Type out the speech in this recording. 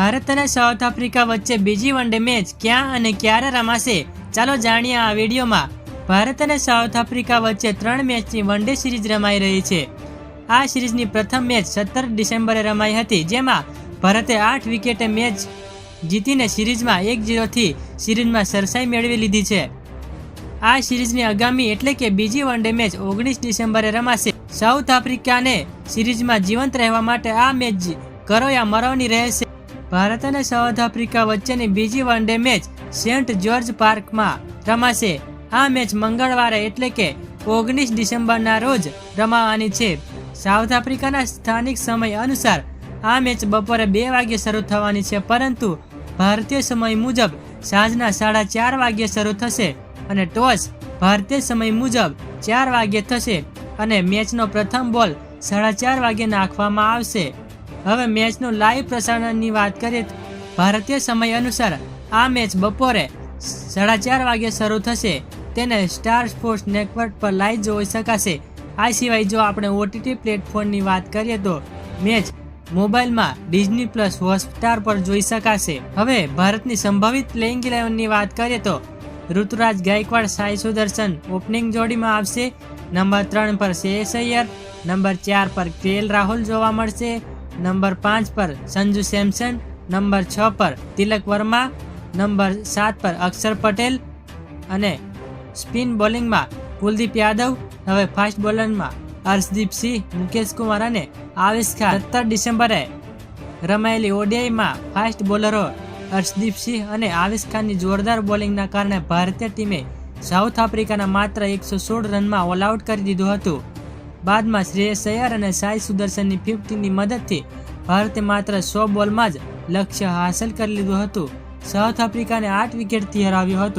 ભારત અને south Africa વચ્ચે બીજી વનડે મેચ ક્યાં અને ક્યારે રમાશે? ચાલો જાણીએ આ વિડીયોમાં. ભારત અને સાઉથ આફ્રિકા વચ્ચે ત્રણ મેચની વનડે સિરીઝ રમાઈ રહી છે. આ સિરીઝની પ્રથમ મેચ સત્તર ડિસેમ્બરે રમાઈ હતી, જેમાં ભારતે આઠ વિકેટે મેચ જીતીને સિરીઝમાં એક જીરોથી સિરીઝમાં સરસાઈ મેળવી લીધી છે. આ સિરીઝની આગામી એટલે કે બીજી વનડે મેચ ઓગણીસ ડિસેમ્બરે રમાશે. સાઉથ આફ્રિકાને સિરીઝમાં જીવંત રહેવા માટે આ મેચ કરો યા મરવાની રહેશે. ભારત અને સાઉથ આફ્રિકા વચ્ચેની બીજી વનડે મેચ સેન્ટ જ્યોર્જ પાર્કમાં રમાશે. આ મેચ મંગળવારે એટલે કે ઓગણીસ ડિસેમ્બરના રોજ રમાવાની છે. સાઉથ આફ્રિકાના સ્થાનિક સમય અનુસાર આ મેચ બપોરે બે વાગ્યે શરૂ થવાની છે, પરંતુ ભારતીય સમય મુજબ સાંજના સાડા ચાર વાગ્યે શરૂ થશે અને ટોસ ભારતીય સમય મુજબ ચાર વાગ્યે થશે અને મેચનો પ્રથમ બોલ સાડા ચાર વાગ્યે નાખવામાં આવશે. હવે મેચનું લાઈવ પ્રસારણની વાત કરીએ ભારતીય સમય અનુસાર આ મેચ બપોરે સાડા ચાર વાગ્યે શરૂ થશે. તેને સ્ટાર સ્પોર્ટ્સ નેટવર્ક પર લાઈવ જોઈ શકાશે. આ સિવાય જો આપણે ઓટીટી પ્લેટફોર્મની વાત કરીએ તો મેચ મોબાઈલમાં ડિઝની પ્લસ હોટસ્ટાર પર જોઈ શકાશે. હવે ભારતની સંભવિત પ્લેઇંગ ઇલેવનની વાત કરીએ તો ઋતુરાજ ગાયકવાડ, સાઈ સુદર્શન ઓપનિંગ જોડીમાં આવશે. નંબર ત્રણ પર શ્રેયસ અય્યર નંબર ચાર પર કેએલ રાહુલ જોવા મળશે. નંબર પાંચ પર સંજુ સેમસન, નંબર છ પર તિલક વર્મા, નંબર સાત પર અક્ષર પટેલ અને સ્પિન બોલિંગમાં કુલદીપ યાદવ, હવે ફાસ્ટ બોલરમાં હર્ષદીપ સિંહ, મુકેશ કુમાર અને આવેશ ખાન. સત્તર ડિસેમ્બરે રમાયેલી ઓડીઆઈમાં ફાસ્ટ બોલરો હર્ષદીપ સિંહ અને આવેશ ખાનની જોરદાર બોલિંગના કારણે ભારતીય ટીમે સાઉથ આફ્રિકાના માત્ર એકસો સોળ રનમાં ઓલ આઉટ કરી દીધું હતું. બાદમાં શ્રેયસ અય્યર અને સાઈ સુદર્શનની ફિફ્ટીની મદદથી ભારતે માત્ર સો બોલમાં જ લક્ષ્ય હાંસલ કરી લીધું હતું. સાઉથ આફ્રિકાને આઠ વિકેટથી હરાવ્યું હતું.